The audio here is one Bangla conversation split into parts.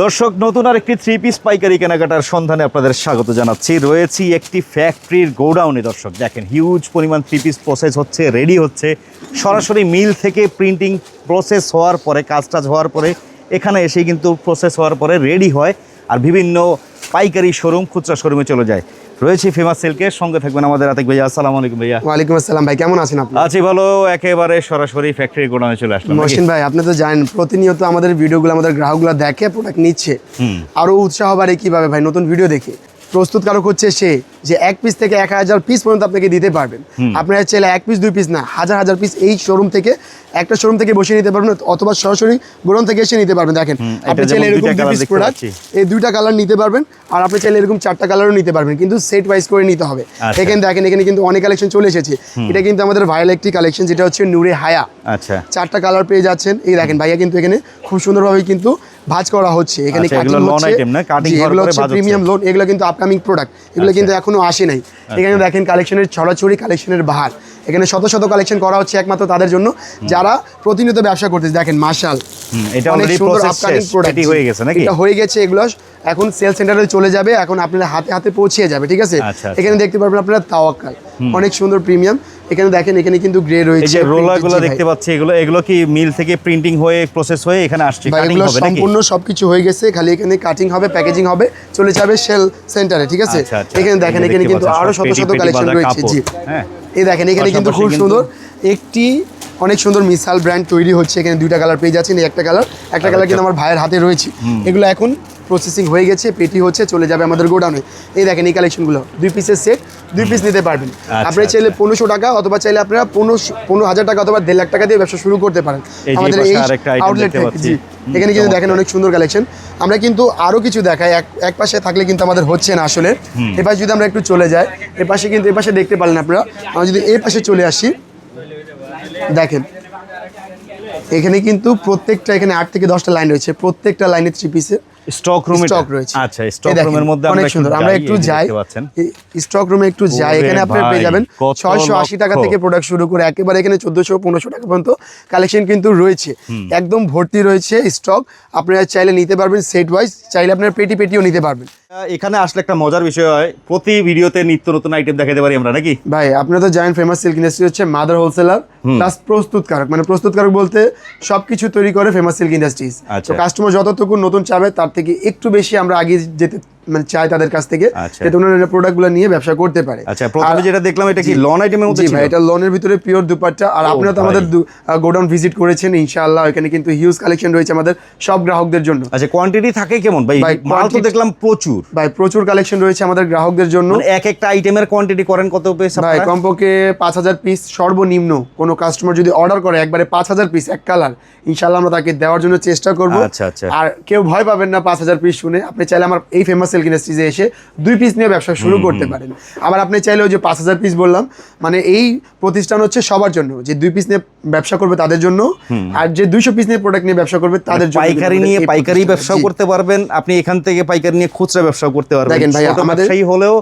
দর্শক, নতুন আর একটি থ্রি পিস পাইকারি কেনাকাটার সন্ধানে আপনাদের স্বাগত জানাচ্ছি। রয়েছি একটি ফ্যাক্টরির গোডাউনে, দর্শক। দেখেন হিউজ পরিমাণ থ্রি পিস প্রসেস হচ্ছে রেডি হচ্ছে। সরাসরি মিল থেকে প্রিন্টিং প্রসেস হওয়ার পরে কাজ টাজ হওয়ার পরে, এখানে এসে কিন্তু প্রসেস হওয়ার পরে রেডি হয়। আর বিভিন্ন পাইকারি শোরুম খুচরা শোরুমে চলে যায়। রয়েছে ফেমাস সিল্কের সঙ্গে থাকবেন আমাদের আতিক ভাইয়া। আসসালামু আলাইকুম ভাইয়া। ওয়ালাইকুম আসসালাম ভাই কেমন আছেন আপনি? আছি ভালো একেবারে সরাসরি ফ্যাক্টরি গোডাউনে চলে আসলাম। মশিন মহসিন ভাই আপনি তো জানেন প্রতিনিয়ত আমাদের ভিডিওগুলো আমাদের গ্রাহকগুলো দেখে প্রোডাক্ট নিচ্ছে। আরও উৎসাহ বাড়ে কীভাবে ভাই? নতুন ভিডিও দেখে। প্রস্তুতকারক হচ্ছে সে যে এক পিস থেকে এক হাজার পিস পর্যন্ত আপনাকে দিতে পারবেন। আপনারা চাইলে এক পিস দুই পিস না হাজার হাজার পিস এই শোরুম থেকে একটা শোরুম থেকে বসে নিতে পারবেন অথবা সরাসরি গোডাউন থেকে এসে নিতে পারবেন। দেখেন আপনি চাইলে এরকম দুই পিস প্রোডাক্ট এই দুইটা কালার নিতে পারবেন আর আপনি চাইলে এরকম চারটা কালারও নিতে পারবেন। কিন্তু সেট ওয়াইজ করে নিতে হবে। আচ্ছা। এখানে দেখেন এখানে কিন্তু অনেক কালেকশন চলে এসেছে। এটা কিন্তু আমাদের ভাইরাল একটি কালেকশন যেটা হচ্ছে নূরে হায়া আচ্ছা। চারটা কালার পেয়ে যাচ্ছেন। এই দেখেন ভাইয়া কিন্তু এখানে খুব সুন্দরভাবে কিন্তু ভাঁজ করা হচ্ছে। এখানে আচ্ছা, cutting loan হচ্ছে। এগুলো হচ্ছে। প্রিমিয়াম লোন এগুলো কিন্তু আপকামিং প্রোডাক্ট এগুলো আচ্ছা। কিন্তু এখনও আসে নাই। এখানে দেখেন কালেকশনের ছড়াছড়ি কালেকশনের বাহার। এখানে শত শত কালেকশন করা হচ্ছে একমাত্র তাদের জন্য। যারা প্রতিনিয়ত ব্যবসা করতেছে দেখেন মার্শাল এটা সুন্দর আপকামিং প্রোডাক্ট হয়ে গেছে নাকি? এটা হয়ে গেছে এগুলো। এখন সেল সেন্টারে চলে যাবে। এখন আপনার হাতে হাতে পৌঁছে যাবে ঠিক আছে? আচ্ছা, আচ্ছা। এখানে দেখতে পারবেন আপনারা তাওয়াক্কাল। অনেক সুন্দর প্রিমিয়াম এখানে দেখেন এখানে কিন্তু গ্রে রয়েছে এই যে রোলারগুলো দেখতে পাচ্ছি এগুলো এগুলো কি মিল থেকে প্রিন্টিং হয়ে প্রসেস হয়ে এখানে আসছে? কাটিং হবে নাকি? সম্পূর্ণ সবকিছু হয়ে গেছে খালি এখানে কাটিং হবে প্যাকেজিং হবে চলে যাবে সেল সেন্টারে ঠিক আছে? আচ্ছা, আচ্ছা। এখানে দেখেন এখানে কিন্তু আরও শত শত কালেকশন রয়েছে জি। হ্যাঁ। এই দেখেন এখানে কিন্তু খুব সুন্দর একটি অনেক সুন্দর মিসাল ব্র্যান্ড তৈরি হচ্ছে এখানে দুইটা কালার পেয়ে যাচ্ছেন এই একটা কালার একটা কালার কিন্তু আমার ভাইয়ের হাতে রয়েছে। এগুলো এখন প্রসেসিং হয়ে গেছে পেটি হচ্ছে চলে যাবে আমাদের গোডাউনে এই দেখেন এই কালেকশনগুলো দুই পিসের সেট দুই পিস নিতে পারবেন। আপনি চাইলে পনেরোশো টাকা অথবা চাইলে আপনারা পনেরো পনেরো হাজার টাকা অথবা দেড় লাখ টাকা দিয়ে ব্যবসা শুরু করতে পারেন। আমাদের এই আউটলেট। জি। এখানে কিন্তু দেখেন অনেক সুন্দর কালেকশন আমরা কিন্তু আরও কিছু দেখাই। এক এক পাশে থাকলে কিন্তু আমাদের হচ্ছে না আসলে। এ পাশে যদি আমরা একটু চলে যাই এ পাশে কিন্তু এ পাশে দেখতে পারলেন আপনারা। আমরা যদি এই পাশে চলে আসি দেখেন। এখানে কিন্তু প্রত্যেকটা এখানে আট থেকে দশটা লাইন রয়েছে। প্রত্যেকটা লাইনে থ্রি পিসে স্টক রুম স্টক রয়েছে। আচ্ছা স্টক রুমের মধ্যে অনেক আমরা সুন্দর। আমরা একটু যাই। স্টক রুমে একটু যাই এখানে আপনারা পেয়ে যাবেন। কত ছয়শো আশি টাকা থেকে প্রোডাক্ট শুরু করে একেবারে এখানে চোদ্দশো পনেরোশো টাকা পর্যন্ত কালেকশন কিন্তু রয়েছে। একদম ভর্তি রয়েছে স্টক আপনারা চাইলে নিতে পারবেন সেট ওয়াইজ চাইলে আপনারা পেটি পেটিও নিতে পারবেন। এখানে আসলে একটা মজার বিষয় হয় প্রতি ভিডিওতে নিত্য নতুন আইটেম দেখাতে পারি আমরা নাকি? ভাই আপনারা তো জানেন ফেমাস সিল্ক ইন্ডাস্ট্রি হচ্ছে মাদার হোলসেলার প্লাস প্রস্তুতকারক। মানে প্রস্তুতকারক বলতে সবকিছু তৈরি করে ফেমাস সিল্ক ইন্ডাস্ট্রিজ। তো কাস্টমার যতটুকু নতুন চাবে তার থেকে একটু বেশি আমরা আগে যেতে মানে চাই তাদের কাছ থেকে আচ্ছা। যাতে ওনারা প্রোডাক্টগুলো নিয়ে ব্যবসা করতে পারে। আচ্ছা প্রথমে যেটা দেখলাম এটা কি লন আইটেমের মধ্যে ছিল? এটা লোনের ভিতরে পিওর দুপাট্টা। আর আপনারা তো আমাদের গোডাউন ভিজিট করেছেন ইনশাআল্লাহ। এখানে কিন্তু হিউজ কালেকশন রয়েছে আমাদের সব গ্রাহকদের জন্য। আচ্ছা কোয়ান্টিটি থাকে কেমন? ভাই মাল তো দেখলাম প্রচুর। ভাই প্রচুর কালেকশন রয়েছে আমাদের গ্রাহকদের জন্য। মানে এক একটা আইটেমের কোয়ান্টিটি করেন কত পিস ভাই কমপক্ষে পাঁচ হাজার পিস সর্বনিম্ন কোনো কাস্টমার যদি অর্ডার করে একবারে পাঁচ হাজার পিস এক কালার ইনশাল্লাহ আমরা তাকে দেওয়ার জন্য চেষ্টা করব। আচ্ছা, আচ্ছা। আর কেউ ভয় পাবেন না পাঁচ হাজার পিস শুনে। আপনি চাইলে আমার এই ফেমাস সিল্ক ইন্ডাস্ট্রিজে এসে দুই পিস নিয়ে ব্যবসা শুরু করতে পারেন। আবার আপনি চাইলে ওই যে পাঁচ হাজার পিস বললাম মানে এই প্রতিষ্ঠান হচ্ছে সবার জন্য। যে দুই পিস নিয়ে ব্যবসা করবে তাদের জন্য আর যে দুইশো পিস নিয়ে প্রোডাক্ট নিয়ে ব্যবসা করবে তাদের জন্য পাইকারি নিয়ে পাইকারি। ব্যবসাও করতে পারবেন আপনি এখান থেকে পাইকারি নিয়ে খুচরা ব্যবসাও করতে পারবেন। দেখেন ভাই, আমাদের- ব্যবসায়ী হলেও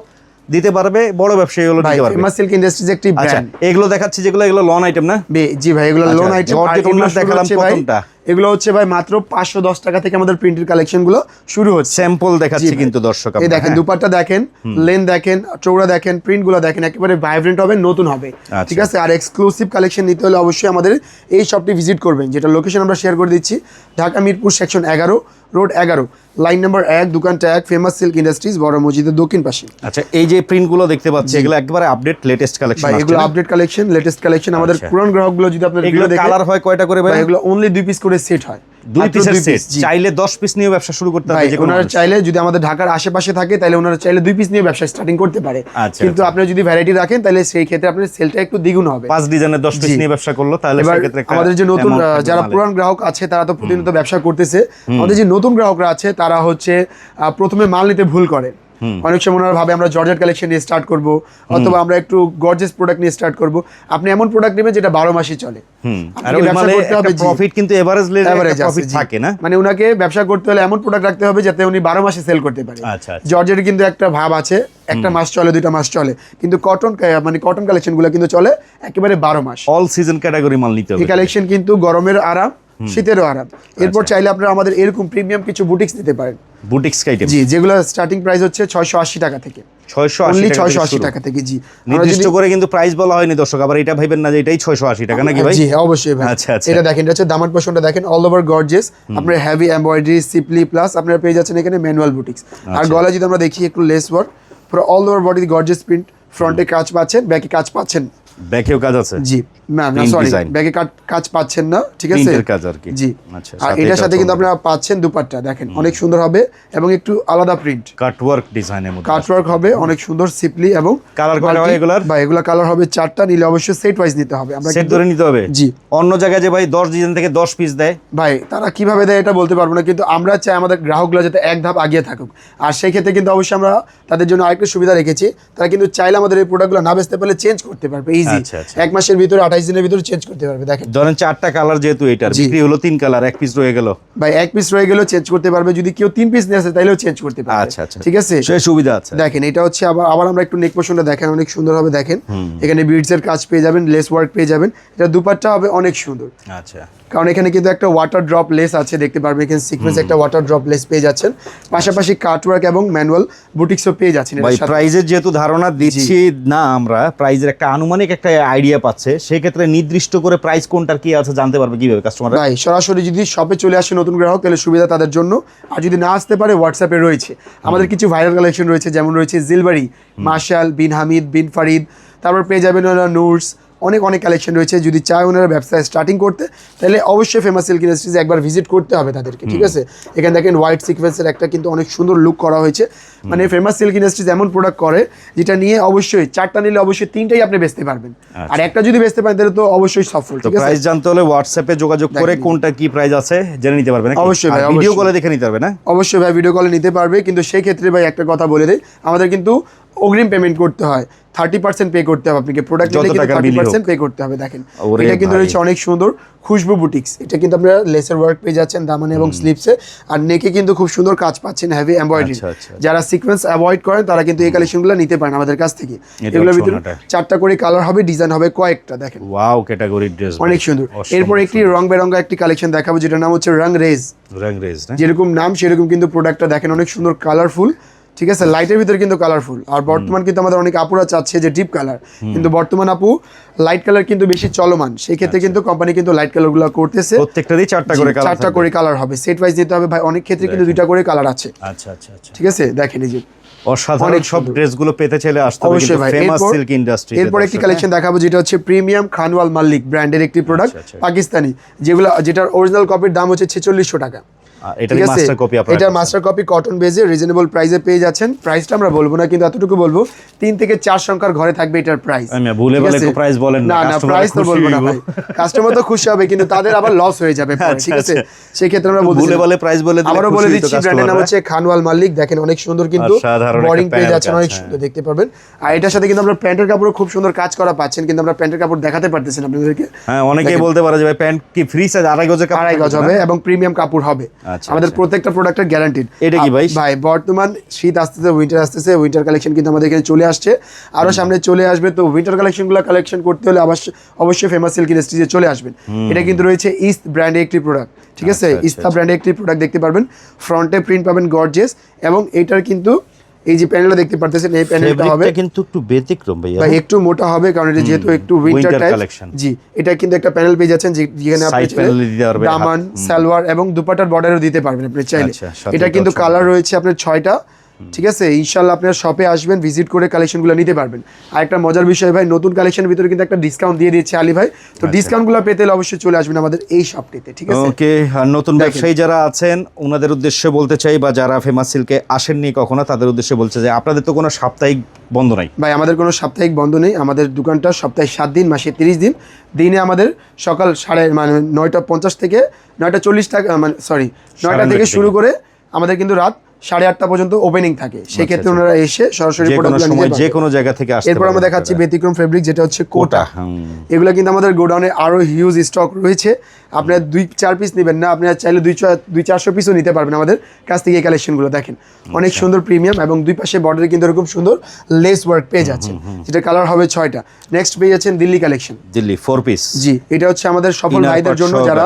দিতে পারবে বড় ব্যবসায়ী ভাই দিতে পারবে। ফেমাস সিল্ক ইন্ডাস্ট্রিজ একটি আচ্ছা ব্র্যান্ড এগুলো দেখাচ্ছি যেগুলো এগুলো লন আইটেম না? জি ভাই এগুলো আচ্ছা, লোন আইটেম জর্জেট উন্নয়ন দেখালাম প্রথমটা। এগুলো হচ্ছে ভাই মাত্র পাঁচশো দশ টাকা থেকে আমাদের প্রিন্টের কালেকশনগুলো শুরু হচ্ছে। স্যাম্পল দেখাচ্ছি কিন্তু দর্শক এই দেখেন হ্যাঁ। দেখেন লেন দেখেন চৌড়া দেখেন প্রিন্টগুলো দেখেন একেবারে ভাইব্রেন্ট হবে নতুন হবে। আচ্ছা। ঠিক আছে? আর এক্সক্লুসিভ কালেকশন নিতে হলে অবশ্যই আমাদের এই শপটি ভিজিট করবেন যেটা লোকেশন আমরা শেয়ার করে দিচ্ছি। ঢাকা মিরপুর সেকশন এগারো রোড এগারো। লাইন নাম্বার এক দোকানটা এক ফেমাস সিল্ক ইন্ডাস্ট্রিজ বড় মসজিদের দক্ষিণ পাশে। আচ্ছা এই যে প্রিন্টগুলো দেখতে পাচ্ছি এগুলো একবারে আপডেট লেটেস্ট কালেকশন এগুলো আপডেট কালেকশন লেটেস্ট কালেকশন আমাদের আচ্ছা। পুরান গ্রাহকগুলো যদি আপনার এগুলো কালার হয় কয়টা করে ভাই? এগুলো অনলি দুই পিস করে সেট হয়। দুই পিসের সেট চাইলে 10 পিস নিয়ে ব্যবসা শুরু করতে যে ওনারা চাইলে যদি আমাদের ঢাকার আশেপাশে থাকে তাহলে ওনারা চাইলে দুই পিস নিয়ে ব্যবসা স্টার্টিং করতে পারে। আচ্ছা, কিন্তু আচ্ছা। আপনি যদি ভ্যারাইটি রাখেন তাহলে সেই ক্ষেত্রে আপনার সেলটা একটু দ্বিগুণ হবে। পাঁচ ডিজাইনের 10 পিস নিয়ে ব্যবসা করল তাহলে সেক্ষেত্রে একটা আমাদের যে নতুন যারা। পুরান গ্রাহক আছে তারা তো প্রতিনিয়ত ব্যবসা করতেছে। আমাদের যে নতুন গ্রাহকরা আছে তারা হচ্ছে প্রথমে মাল নিতে ভুল করে। অনেক সময় ওনারা ভাবে আমরা জর্জেট কালেকশন নিয়ে স্টার্ট করব অথবা আমরা একটু গর্জেস প্রোডাক্ট নিয়ে স্টার্ট করব। আপনি এমন প্রোডাক্ট নেবেন যেটা বারো মাসই চলে। প্রফিট কিন্তু প্রফিট থাকে না? মানে উনাকে ব্যবসা করতে হলে এমন প্রোডাক্ট রাখতে হবে যাতে উনি বারো মাসে সেল করতে পারে। আচ্ছা, আচ্ছা। জর্জের কিন্তু একটা ভাব আছে একটা মাস চলে দুইটা মাস চলে। কিন্তু কটন মানে কটন কালেকশনগুলো কিন্তু চলে একেবারে বারো মাস। অল সিজন ক্যাটাগরি মাল নিতে হবে। এই কালেকশন কিন্তু গরমের আরাম শীতেরও আরাম। এরপর চাইলে আপনারা আমাদের এরকম প্রিমিয়াম কিছু বুটিক্স নিতে পারেন। বুটিক্স আইটেম জি যেগুলো স্টার্টিং প্রাইস হচ্ছে ছয়শো আশি টাকা থেকে। ছয়শো অনলি আশি ছয়শো আশি টাকা টাকা থেকে জি। নির্দিষ্ট করে কিন্তু প্রাইস বলা হয়নি দর্শক আবার এটা ভাইবেন না যে এটাই ছয়শো আশি টাকা নাকি ভাই? জি অবশ্যই ভাই। আচ্ছা, আচ্ছা। এটা দেখেন এটা হচ্ছে দামান পোষণটা দেখেন অল ওভার গর্জেস আপনার হেভি এমব্রয়ডারি সিপলি প্লাস আপনারা পেয়ে যাচ্ছেন এখানে ম্যানুয়াল বুটিক্স আর আচ্ছা। গলা যদি আমরা দেখি একটু লেস ওয়ার্ক পুরো all over body gorgeous print ফ্রন্টে কাজ পাচ্ছেন ব্যাকে কাজ পাচ্ছেন। ব্যাকেও কাজ আছে? জি। না না সরি ব্যাকে কাজ পাচ্ছেন না ঠিক আছে? এর কাজ আর কি। জি। আচ্ছা, আর এটার সাথে কিন্তু আপনারা পাচ্ছেন দুপাট্টা দেখেন অনেক সুন্দর হবে এবং একটু আলাদা প্রিন্ট কাটওয়ার্ক ডিজাইনের মধ্যে। কাটওয়ার্ক হবে অনেক সুন্দর সিপলি এবং কয়টা হয় এগুলার? বা এগুলা কালার হবে চারটা নিলে অবশ্যই সেট ওয়াইজ নিতে হবে। আমরা সেট ধরে নিতে হবে? জি। অন্য জায়গায় যে ভাই দশ ডিজাইন থেকে দশ পিস দেয়? ভাই তারা কীভাবে দেয় এটা বলতে পারব না কিন্তু আমরা চাই আমাদের গ্রাহকগুলো যাতে এক ধাপ আগিয়ে থাকুক। আর সেই ক্ষেত্রে কিন্তু অবশ্যই আমরা তাদের জন্য আরেকটা সুবিধা রেখেছি তারা কিন্তু চাইলে আমাদের এই প্রোডাক্টগুলো না বেচতে পারলে চেঞ্জ করতে পারবে। ইজি আচ্ছা, আচ্ছা। এক মাসের ভিতরে আঠাইশ দিনের ভিতরে চেঞ্জ করতে পারবে দেখেন। ধরেন চারটা কালার যেহেতু এটার বিক্রি হলো তিন কালার এক পিস রয়ে গেল। ভাই এক পিস রয়ে গেলেও চেঞ্জ করতে পারবে যদি কেউ তিন পিস নিয়ে আসে তাইলেও চেঞ্জ করতে পারবে। আচ্ছা আচ্ছা। ঠিক আছে? সে সুবিধা আছে। দেখেন এটা হচ্ছে আবার আবার আমরা একটু নেক পোর্শনটা দেখেন অনেক সুন্দর হবে দেখেন এখানে বিডস এর কাজ পেয়ে যাবেন লেস ওয়ার্ক পেয়ে যাবেন। এটা দুপাট্টা হবে অনেক সুন্দর। আচ্ছা। কারণ এখানে কিন্তু একটা ওয়াটার ড্রপ লেস আছে দেখতে পারবেন এখানে সিকোয়েন্স একটা ওয়াটার ড্রপ লেস পেয়ে যাচ্ছেন। পাশাপাশি কাটওয়ার্ক এবং ম্যানুয়াল বুটিক্সও পেয়ে যাচ্ছেন ভাই প্রাইজের যেহেতু ধারণা দিচ্ছি না আমরা প্রাইজের একটা আনুমানিক একটা আইডিয়া পাচ্ছে সেক্ষেত্রে নির্দিষ্ট করে প্রাইস কোনটার কি আছে জানতে পারবে কীভাবে কাস্টমার ভাই সরাসরি যদি শপে চলে আসে নতুন গ্রাহক তাহলে সুবিধা তাদের জন্য। আর যদি না আসতে পারে হোয়াটসঅ্যাপে রয়েছে। আমাদের কিছু ভাইরাল কালেকশন রয়েছে যেমন রয়েছে জিলবাড়ি Marshal bin Hamid bin Farid তারপর পেয়ে যাবেন নুরস অনেক অনেক কালেকশন রয়েছে। যদি চায় ওনারা ব্যবসা স্টার্টিং করতে তাহলে অবশ্যই ফেমাস সিল্ক ইন্ডাস্ট্রিজ একবার ভিজিট করতে হবে তাদেরকে ঠিক আছে? এখানে দেখেন হোয়াইট সিকোয়েন্সের একটা কিন্তু অনেক সুন্দর লুক করা হয়েছে। মানে ফেমাস সিল্ক ইন্ডাস্ট্রিজ এমন প্রোডাক্ট করে যেটা নিয়ে অবশ্যই চারটা নিলে অবশ্যই তিনটাই আপনি বেচতে পারবেন। আর একটা যদি বেচতে পারেন তাহলে তো অবশ্যই সফল ঠিক আছে? প্রাইস জানতে হলে হোয়াটসঅ্যাপে যোগাযোগ করে কোনটা কি প্রাইস আছে জেনে নিতে পারবেন অবশ্যই ভাই, ভিডিও কলে দেখে নিতে পারবে না? অবশ্যই ভাই ভিডিও কলে নিতে পারবে কিন্তু সেই ক্ষেত্রে ভাই একটা কথা বলে দেয় আমাদের কিন্তু অগ্রিম পেমেন্ট করতে হয়। থার্টি পার্সেন্ট পে করতে হবে আপনাকে। প্রোডাক্ট নিলে কিন্তু থার্টি পার্সেন্ট পে করতে হবে দেখেন। এটা কিন্তু রয়েছে অনেক সুন্দর খুশবু বুটিক্স এটা কিন্তু আপনারা লেসের ওয়ার্ক পেয়ে যাচ্ছেন দামানে এবং স্লিপসে আর নেকে কিন্তু খুব সুন্দর কাজ পাচ্ছেন হ্যাভি এমব্রয়ডারি আচ্ছা, আচ্ছা। যারা সিকোয়েন্স অ্যাভয়েড করেন তারা কিন্তু এই কালেকশনগুলো নিতে পারেন আমাদের কাছ থেকে। এগুলোর ভিতরে চারটা করে কালার হবে ডিজাইন হবে কয়েকটা দেখেন। ওয়াও ক্যাটাগরির ড্রেস অনেক সুন্দর। এরপর একটি রং বেরঙ্গা একটি কালেকশন দেখাবো যেটার নাম হচ্ছে রং রেজ রং রেজ যেরকম নাম সেরকম কিন্তু প্রোডাক্টটা দেখেন অনেক সুন্দর কালারফুল ঠিক আছে লাইটের ভিতরে কিন্তু কালারফুল আর বর্তমান কিন্তু আমাদের অনেক আপুরা চাচ্ছে যে ডিপ কালার কিন্তু বর্তমান আপু লাইট কালার কিন্তু বেশি চলমান। সেই ক্ষেত্রে কিন্তু কোম্পানি কিন্তু লাইট কালারগুলো করতেছে। প্রত্যেকটারই চারটা করে কালার চারটা করে কালার হবে। সেট ওয়াইজ দিতে হবে ভাই অনেক ক্ষেত্রে কিন্তু দুইটা করে কালার আছে। আচ্ছা আচ্ছা আচ্ছা। ঠিক আছে? দেখেন এই যে। অসাধারণ সব। ড্রেসগুলো পেতে চাইলে আসতে হবে ভাই। ফেমাস সিল্ক ইন্ডাস্ট্রি এরপর একটি কালেকশন দেখাবো যেটা হচ্ছে প্রিমিয়াম খানওয়াল মাল্লিক ব্র্যান্ডের একটি প্রোডাক্ট আচ্ছা, পাকিস্তানি। যেগুলো যেটার অরিজিনাল কপির দাম হচ্ছে ছেচল্লিশশো টাকা। এটা ঠিক আছে? মাস্টার কপি আপনারা এটা মাস্টার কপি কটন বেজে রিজনেবল প্রাইসে পেয়ে যাচ্ছেন। প্রাইসটা আমরা বলব না কিন্তু এতটুকু বলব তিন থেকে চার সংখ্যার ঘরে থাকবে এটার প্রাইস আমি ভুলে বলে একটু বলেন না, না প্রাইস তো বলব না ভাই। কাস্টমার তো খুশি হবে কিন্তু তাদের আবার লস হয়ে যাবে আচ্ছা, ঠিক আছে? আচ্ছা। সেই ক্ষেত্রে আমরা ভুলে বলে প্রাইস বলে আবারও বলে দিচ্ছি ব্র্যান্ডের নাম হচ্ছে খানওয়াল মাল্লিক। দেখেন অনেক সুন্দর কিন্তু অসাধারণ বোরিং একটা পেয়ে যাচ্ছেন অনেক। সুন্দর দেখতে পারবেন। আর এটার সাথে কিন্তু আমরা প্যান্টের কাপড়ও খুব সুন্দর কাজ করা পাচ্ছেন কিন্তু আমরা প্যান্টের কাপড় দেখাতে পারতেছেন আপনাদেরকে। হ্যাঁ অনেকেই বলতে পারে যে ভাই প্যান্ট কি ফ্রি সাইজ আড়াই গজের কাপড় আড়াই গজ হবে এবং প্রিমিয়াম কাপড় হবে। আমাদের আচ্ছা। প্রত্যেকটা প্রোডাক্টের গ্যারান্টি এটা কি ভাই? ভাই বর্তমান শীত আসতেছে উইন্টার আসতেছে উইন্টার কালেকশন কিন্তু আমাদের এখানে চলে আসছে। আরও সামনে চলে আসবে তো উইন্টার কালেকশনগুলো কালেকশন করতে হলে অবশ্যই অবশ্যই ফেমাস সিল্ক ইন্ডাস্ট্রিজে চলে আসবেন। এটা কিন্তু রয়েছে ইস্ট ব্র্যান্ডের একটি প্রোডাক্ট ঠিক আছে? আচ্ছা, আচ্ছা, ইস্তা ব্র্যান্ডের একটি প্রোডাক্ট দেখতে পারবেন। ফ্রন্টে প্রিন্ট পাবেন গর্জেস এবং এটার কিন্তু এই যে প্যানেলটা দেখতে পারতেছেন এই প্যানেলটা হবে কিন্তু একটু ব্যতিক্রম ভাই একটু মোটা হবে কারণ এটা যেহেতু একটু উইন্টার টাইপ জি এটা কিন্তু একটা প্যানেল পেয়ে যাচ্ছেন যে- যেখানে আপনি দামান সালোয়ার এবং দুপাটার বর্ডারও দিতে পারবেন আপনি চাইলে। আচ্ছা, এটা কিন্তু কালার রয়েছে আপনার ছয়টা। ঠিক আছে? ইনশাল্লাহ আপনার শপে আসবেন ভিজিট করে কালেকশনগুলো নিতে পারবেন। আর একটা মজার বিষয় ভাই নতুন কালেকশনের ভিতরে কিন্তু একটা ডিসকাউন্ট দিয়ে দিয়েছে আলী ভাই। তো আচ্ছা। ডিসকাউন্টগুলো পেতে হলে অবশ্যই চলে আসবেন আমাদের এই শপটিতে ঠিক আছে? ওকে আর নতুন ব্যবসায়ী যারা আছেন ওনাদের উদ্দেশ্যে বলতে চাই বা যারা ফেমাস সিল্কে আসেননি কখনো তাদের উদ্দেশ্যে বলছে যে আপনাদের তো কোনো সাপ্তাহিক বন্ধ নাই। ভাই আমাদের কোনো সাপ্তাহিক বন্ধ নেই। আমাদের দোকানটা সপ্তাহে সাত দিন মাসে তিরিশ দিন। দিনে আমাদের সকাল সাড়ে মানে নয়টা পঞ্চাশ থেকে নয়টা চল্লিশ টাকা মানে সরি নয়টা থেকে। শুরু করে আমাদের কিন্তু রাত সাড়ে আটটা পর্যন্ত ওপেনিং থাকে। সেক্ষেত্রে আচ্ছা। ওনারা এসে সরাসরি যে কোনো জায়গা থেকে আসতে এরপর আমরা দেখাচ্ছি ব্যতিক্রম ফেব্রিক যেটা হচ্ছে কোটা। এগুলো কিন্তু আমাদের গোডাউনে আরও হিউজ স্টক রয়েছে। আপনার দুই চার পিস নেবেন না আপনার চাইলে দুই দুই চারশো পিসও নিতে পারবেন আমাদের কাছ থেকে এই কালেকশনগুলো দেখেন। অনেক আচ্ছা। সুন্দর প্রিমিয়াম এবং দুই পাশে বর্ডারে কিন্তু এরকম সুন্দর লেস ওয়ার্ক পেয়ে যাচ্ছেন যেটা কালার হবে ছয়টা। নেক্সট পেয়ে যাচ্ছেন Delhi collection Delhi four piece জি এটা হচ্ছে আমাদের সফল ভাইদের জন্য যারা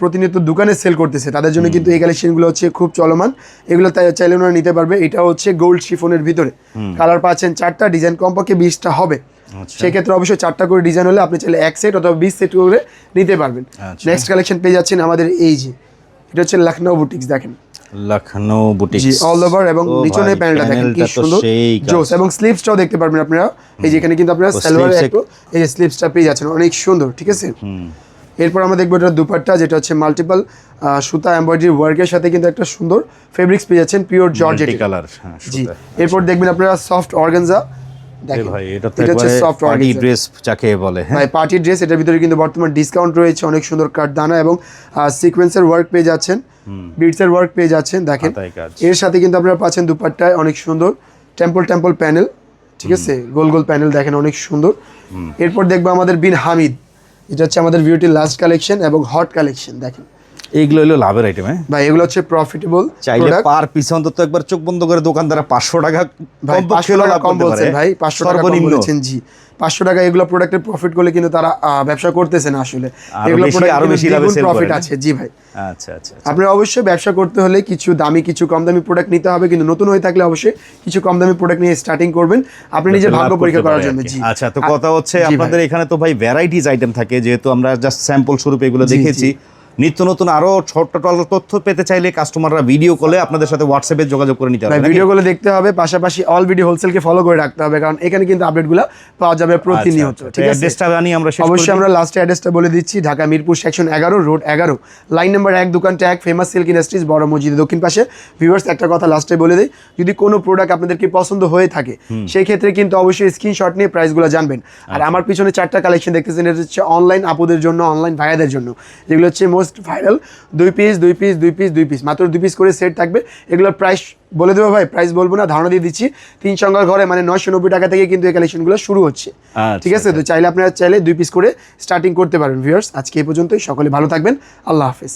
প্রতিনিয়ত দোকানে সেল করতেছে। তাদের জন্য কিন্তু এই কালেকশনগুলো হচ্ছে খুব চলমান। এগুলো তাই চাইলে ওনারা নিতে পারবে। এটা হচ্ছে গোল্ড শিফনের ভিতরে। কালার পাচ্ছেন চারটা ডিজাইন কমপক্ষে বিশটা হবে। আচ্ছা। সেক্ষেত্রে অবশ্যই চারটা করে ডিজাইন হলে আপনি চাইলে এক সেট অথবা বিশ সেট করে নিতে পারবেন। আচ্ছা। নেক্সট কালেকশন পেয়ে যাচ্ছেন আমাদের এই যে। এটা হচ্ছে লখনৌ বুটিক্স দেখেন। লখনৌ বুটিক জি অল ওভার এবং প্যানেলটা দেখেন কি সুন্দর। জোস এবং স্লিপসটাও দেখতে পারবেন আপনারা। এই যে এখানে কিন্তু আপনারা ও, সালোয়ার একটু এই যে স্লিপসটা পেয়ে যাচ্ছেন। অনেক সুন্দর ঠিক আছে? এরপর আমরা দেখব এটা দুপাট্টা যেটা হচ্ছে মাল্টিপল সুতা এমব্রয়ডারি ওয়ার্কের সাথে কিন্তু একটা সুন্দর ফেব্রিক্স পেয়ে যাচ্ছেন পিওর জর্জেট কালার জি এরপর দেখবেন আপনারা সফট অর্গানজা ভাই এটা তো এটা হচ্ছে সফট পার্টি ড্রেস যাকে বলে হ্যাঁ। পার্টি ড্রেস এটার ভিতরে কিন্তু বর্তমান ডিসকাউন্ট রয়েছে অনেক সুন্দর কাঠদানা এবং সিকোয়েন্সের ওয়ার্ক পেয়ে যাচ্ছেন। বিটসের ওয়ার্ক পেয়ে যাচ্ছেন দেখেন। এর সাথে কিন্তু আপনারা পাচ্ছেন দুপাট্টায় অনেক সুন্দর টেম্পল টেম্পল প্যানেল ঠিক আছে? গোল গোল প্যানেল দেখেন অনেক সুন্দর। এরপর দেখব আমাদের বিন হামিদ। এটা হচ্ছে আমাদের বিউটির লাস্ট কালেকশন এবং হট কালেকশন দেখেন। এইগুলো হলো লাভের আইটেম হ্যাঁ? ভাই এগুলো হচ্ছে প্রফিটেবল চাইলে পার পিস অন্তত একবার চোখ বন্ধ করে দোকানদার পাঁচশো টাকা ভাই পাঁচশো টাকা কম বলছেন ভাই পাঁচশো টাকা কম বলেছেন জি। পাঁচশো টাকা এগুলো প্রোডাক্টের প্রফিট করলে কিন্তু তারা ব্যবসা করতেছে না আসলে এগুলো product আরও বেশি প্রফিট আছে জি ভাই। আচ্ছা আচ্ছা আচ্ছা। আপনার অবশ্যই ব্যবসা করতে হলে কিছু দামি কিছু কম দামি প্রোডাক্ট নিতে হবে কিন্তু নতুন হয়ে থাকলে অবশ্যই কিছু কম দামি প্রোডাক্ট নিয়ে স্টার্টিং করবেন। আপনি নিজের ভাগ্য পরীক্ষা করার জন্য জি। আচ্ছা তো কথা হচ্ছে আপনাদের এখানে তো ভাই ভ্যারাইটিস আইটেম থাকে যেহেতু আমরা জাস্ট স্যাম্পল স্বরূপে এগুলো দেখেছি। নিত্য নতুন আরও ছোট তথ্য পেতে চাইলে কাস্টমাররা ভিডিও কলে আপনাদের সাথে হোয়াটসঅ্যাপে যোগাযোগ করে নিতে হবে ভিডিও ভিডিওগুলো দেখতে হবে পাশাপাশি অল ভিডিও হোলসেলকে ফলো করে রাখতে হবে কারণ এখানে কিন্তু আপডেটগুলো পাওয়া যাবে প্রতিনিয়ত আচ্ছা, আচ্ছা। ঠিক আছে? অ্যাড্রেসটা জানিয়ে আমরা অবশ্যই আমরা লাস্টে অ্যাড্রেসটা বলে দিচ্ছি ঢাকা মিরপুর সেকশন এগারো রোড এগারো। লাইন নাম্বার এক দোকানটা এক ফেমাস সিল্ক ইন্ডাস্ট্রিজ বড় মসজিদের দক্ষিণ পাশে। ভিউয়ার্স একটা কথা লাস্টে বলে দিই যদি কোনো প্রোডাক্ট আপনাদেরকে পছন্দ হয়ে থাকে সেই ক্ষেত্রে কিন্তু অবশ্যই স্ক্রিনশট নিয়ে প্রাইসগুলো জানবেন। আর আচ্ছা। আমার পিছনে চারটা কালেকশন দেখতেছেন এটা হচ্ছে অনলাইন আপুদের জন্য অনলাইন ভাইয়াদের জন্য। যেগুলো হচ্ছে মোস্ট ভাইরাল দুই পিস দুই পিস দুই পিস দুই পিস মাত্র দুই পিস করে সেট থাকবে। এগুলোর প্রাইস বলে দেবো ভাই প্রাইস বলব না ধারণা দিয়ে দিচ্ছি। তিন সংখ্যার ঘরে মানে নয়শো নব্বই টাকা থেকে কিন্তু এই কালেকশনগুলো শুরু হচ্ছে। আচ্ছা, ঠিক আছে? তো চাইলে আপনারা চাইলে দুই পিস করে স্টার্টিং করতে পারেন ভিউয়ার্স আজকে এই পর্যন্তই। সকলে ভালো থাকবেন। আল্লাহ হাফেজ।